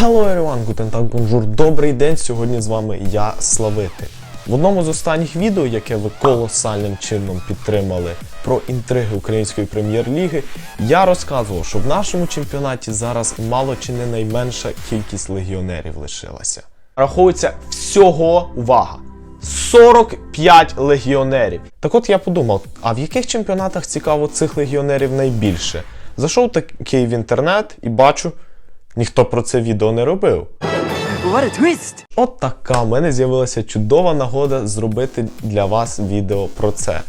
Hello everyone, guten Tag, bonjour, добрий день, сьогодні з вами я, Славити. В одному з останніх відео, яке ви колосальним чином підтримали про інтриги української прем'єр-ліги, я розказував, що в нашому чемпіонаті зараз мало чи не найменша кількість легіонерів лишилася. Рахується всього увага! 45 легіонерів. Так от я подумав, а в яких чемпіонатах цікаво цих легіонерів найбільше? Зайшов такий в інтернет і бачу, ніхто про це відео не робив. What a twist! От така в мене з'явилася чудова нагода зробити для вас відео про це.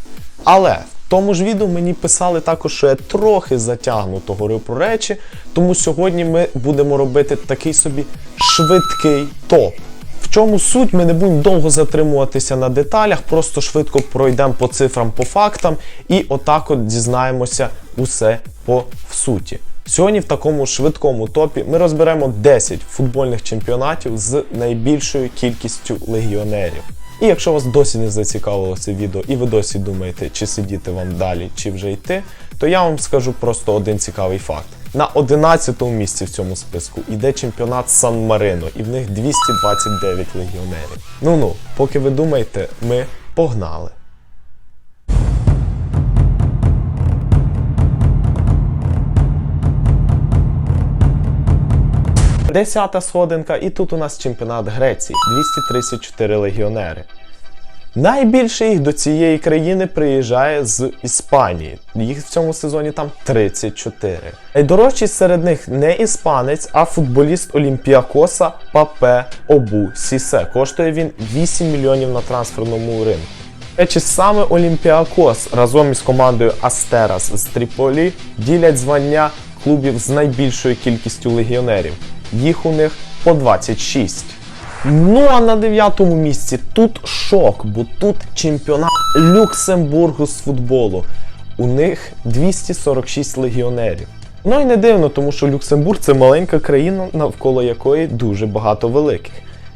Але в тому ж відео мені писали також, що я трохи затягнуто говорив про речі, тому сьогодні ми будемо робити такий собі швидкий топ. В чому суть? Ми не будемо довго затримуватися на деталях, просто швидко пройдемо по цифрам, по фактам і отак от дізнаємося усе по в суті. Сьогодні в такому швидкому топі ми розберемо 10 футбольних чемпіонатів з найбільшою кількістю легіонерів. І якщо вас досі не зацікавило це відео, і ви досі думаєте, чи сидіти вам далі, чи вже йти, то я вам скажу просто один цікавий факт. На 11-му місці в цьому списку йде чемпіонат Сан Марино, і в них 229 легіонерів. Ну ну, поки ви думаєте, ми погнали. Десята сходинка, і тут у нас чемпіонат Греції 234 легіонери. Найбільше їх до цієї країни приїжджає з Іспанії. Їх в цьому сезоні там 34. Найдорожчий серед них не іспанець, а футболіст Олімпіакоса Папе Обу Сісе. Коштує він 8 мільйонів на трансферному ринку. Речі, саме Олімпіакос разом із командою Астерас з Тріполі ділять звання клубів з найбільшою кількістю легіонерів. Їх у них по 26. Ну а на дев'ятому місці тут шок, бо тут чемпіонат Люксембургу з футболу. У них 246 легіонерів. Ну і не дивно, тому що Люксембург це маленька країна, навколо якої дуже багато великих.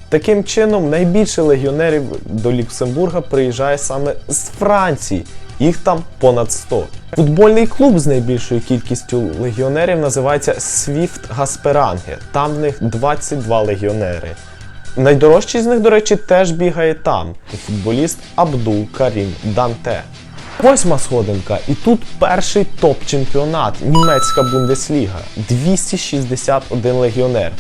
Таким чином, найбільше легіонерів до Люксембурга приїжджає саме з Франції. Їх там понад 100. Футбольний клуб з найбільшою кількістю легіонерів називається Свіфт Гасперанге. Там в них 22 легіонери. Найдорожчий з них, до речі, теж бігає там. Футболіст Абдул Карім Данте. Восьма сходинка, і тут перший топ-чемпіонат, німецька Бундесліга. 261 легіонер.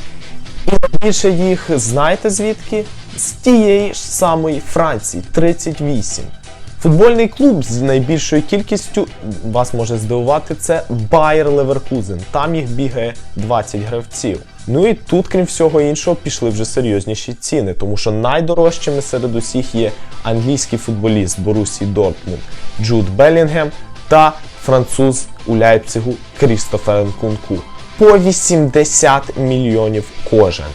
І найбільше їх знаєте звідки? З тієї ж самої Франції 38. Футбольний клуб з найбільшою кількістю вас може здивувати це Байер Леверкузен. Там їх бігає 20 гравців. Ну і тут, крім всього іншого, пішли вже серйозніші ціни, тому що найдорожчими серед усіх є англійський футболіст Борусі Дортмунд Джуд Белінгем та француз у Ляйпцигу Крістофер Нкунку. По 80 мільйонів кожен.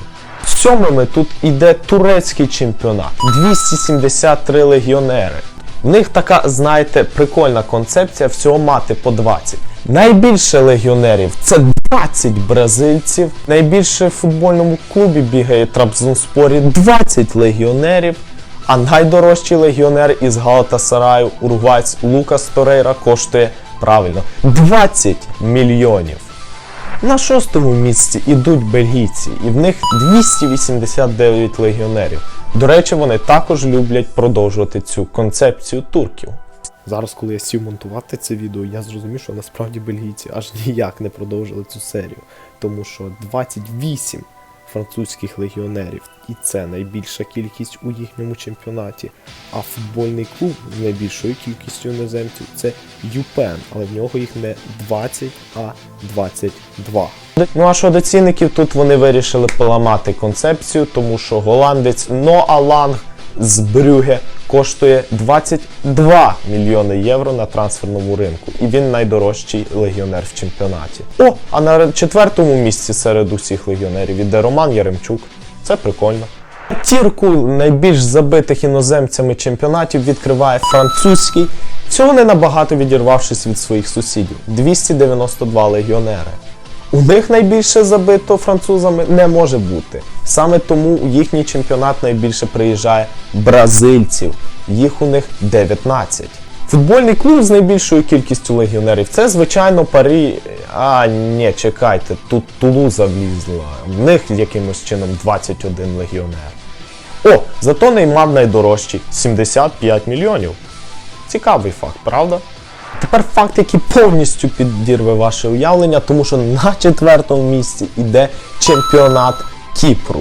Сьомими тут іде турецький чемпіонат 273 легіонери. В них така, знаєте, прикольна концепція всього мати по 20. Найбільше легіонерів це 20 бразильців. Найбільше в футбольному клубі бігає Трабзонспорі 20 легіонерів. А найдорожчий легіонер із Галатасараю, уругвайць Лукас Торейра коштує правильно 20 мільйонів. На шостому місці ідуть бельгійці, і в них 289 легіонерів. До речі, вони також люблять продовжувати цю концепцію турків. Зараз, коли я сів монтувати це відео, я зрозумів, що насправді бельгійці аж ніяк не продовжили цю серію, тому що 28 французьких легіонерів, і це найбільша кількість у їхньому чемпіонаті. А футбольний клуб з найбільшою кількістю іноземців це Юпен, але в нього їх не 20, а 22. Ну а щодо цінників, тут вони вирішили поламати концепцію, тому що голландець Ноа Ланг з Брюге коштує 22 мільйони євро на трансферному ринку, і він найдорожчий легіонер в чемпіонаті. О, а на четвертому місці серед усіх легіонерів іде Роман Яремчук. Це прикольно. Тірку найбільш забитих іноземцями чемпіонатів відкриває французький, всього не набагато відірвавшись від своїх сусідів 292 легіонери. У них найбільше забито французами не може бути. Саме тому у їхній чемпіонат найбільше приїжджає бразильців. Їх у них 19. Футбольний клуб з найбільшою кількістю легіонерів це, звичайно, Парі. А, ні, чекайте, тут Тулуза влізла. В них якимось чином 21 легіонер. О, зато Неймар найдорожчий 75 мільйонів. Цікавий факт, правда? Тепер факт, який повністю підірве ваше уявлення, тому що на четвертому місці йде чемпіонат Кіпру.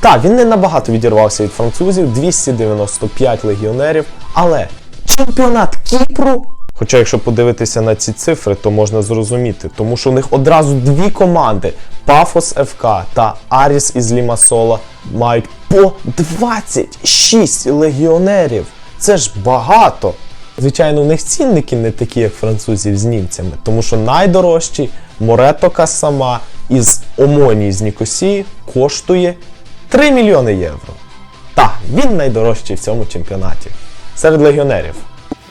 Так, він не набагато відірвався від французів, 295 легіонерів, але чемпіонат Кіпру. Хоча, якщо подивитися на ці цифри, то можна зрозуміти, тому що у них одразу дві команди Пафос ФК та Аріс із Лімасола мають по 26 легіонерів. Це ж багато. Звичайно, у них цінники не такі, як французів з німцями, тому що найдорожчий Морето Касама із Омонії з Нікосії коштує 3 мільйони євро. Так, він найдорожчий в цьому чемпіонаті серед легіонерів.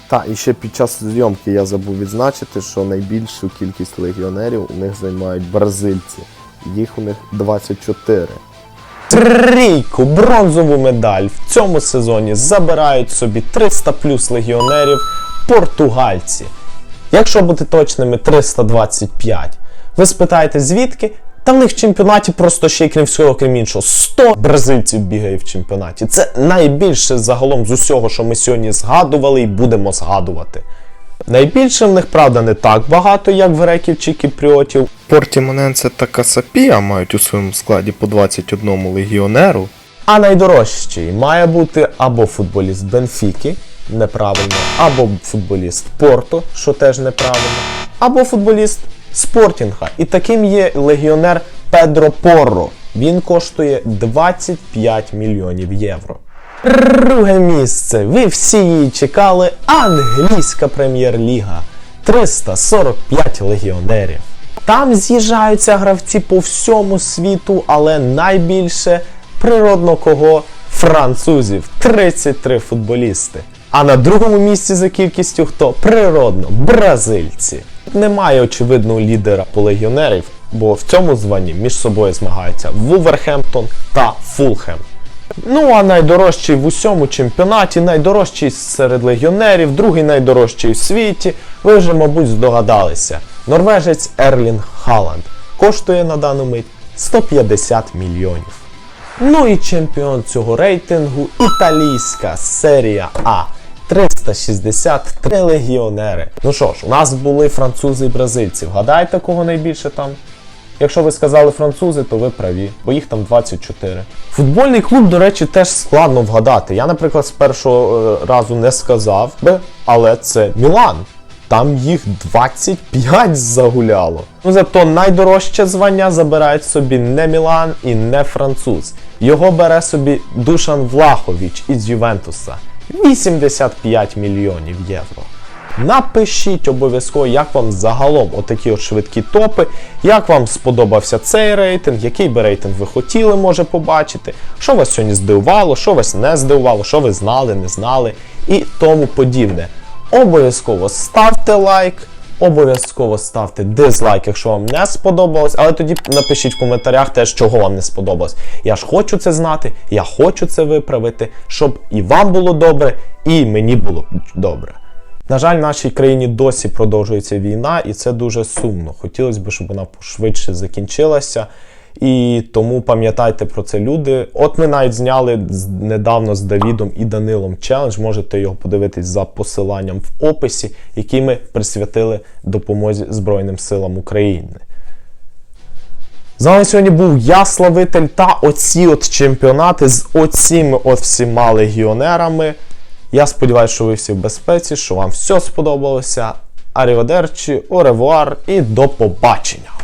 Так, і ще під час зйомки я забув відзначити, що найбільшу кількість легіонерів у них займають бразильці. Їх у них 24. Трійку бронзову медаль в цьому сезоні забирають собі 300 плюс легіонерів португальці. Якщо бути точними, 325. Ви спитаєте звідки? Та в них в чемпіонаті просто ще й крім всього, крім іншого, 100 бразильців бігає в чемпіонаті. Це найбільше загалом з усього, що ми сьогодні згадували і будемо згадувати. Найбільше в них, правда, не так багато, як в греків чи кіпріотів, Портімоненце та Касапія мають у своєму складі по 21 легіонеру. А найдорожчий має бути або футболіст Бенфіки, неправильно, або футболіст Порту, що теж неправильно, або футболіст Спортінга. І таким є легіонер Педро Порро. Він коштує 25 мільйонів євро. Друге місце. Ви всі її чекали. Англійська прем'єр-ліга. 345 легіонерів. Там з'їжджаються гравці по всьому світу, але найбільше природно кого французів 33 футболісти. А на другому місці за кількістю хто? Природно, бразильці. Немає очевидного лідера по легіонерів, бо в цьому званні між собою змагаються Вулверхемптон та Фулхем. Ну а найдорожчий в усьому чемпіонаті, найдорожчий серед легіонерів, другий найдорожчий у світі. Ви вже, мабуть, здогадалися. Норвежець Ерлінг Халанд коштує на дану мить 150 мільйонів. Ну і чемпіон цього рейтингу італійська серія А. 363 легіонери. Ну що ж, у нас були французи і бразильці. Вгадайте, кого найбільше там? Якщо ви сказали французи, то ви праві, бо їх там 24. Футбольний клуб, до речі, теж складно вгадати. Я, наприклад, з першого е, разу не сказав би, але це Мілан. Там їх 25 загуляло. Ну зато найдорожче звання забирають собі не Мілан і не француз. Його бере собі Душан Влахович із Ювентуса. 85 мільйонів євро. Напишіть обов'язково, як вам загалом отакі от швидкі топи, як вам сподобався цей рейтинг, який би рейтинг ви хотіли, може побачити, що вас сьогодні здивувало, що вас не здивувало, що ви знали, не знали і тому подібне. Обов'язково ставте лайк, обов'язково ставте дизлайк, якщо вам не сподобалось, але тоді напишіть в коментарях теж, чого вам не сподобалось. Я ж хочу це знати, я хочу це виправити, щоб і вам було добре, і мені було добре. На жаль, в нашій країні досі продовжується війна, і це дуже сумно. Хотілося б, щоб вона швидше закінчилася. І тому пам'ятайте про це, люди. От ми навіть зняли недавно з Давідом і Данилом челендж. Можете його подивитись за посиланням в описі, який ми присвятили допомозі Збройним силам України. З вами сьогодні був я, Славитель, та оці от чемпіонати з оціми от всіма легіонерами. Я сподіваюся, що ви всі в безпеці, що вам все сподобалося. Аріведерчі, оревуар і до побачення!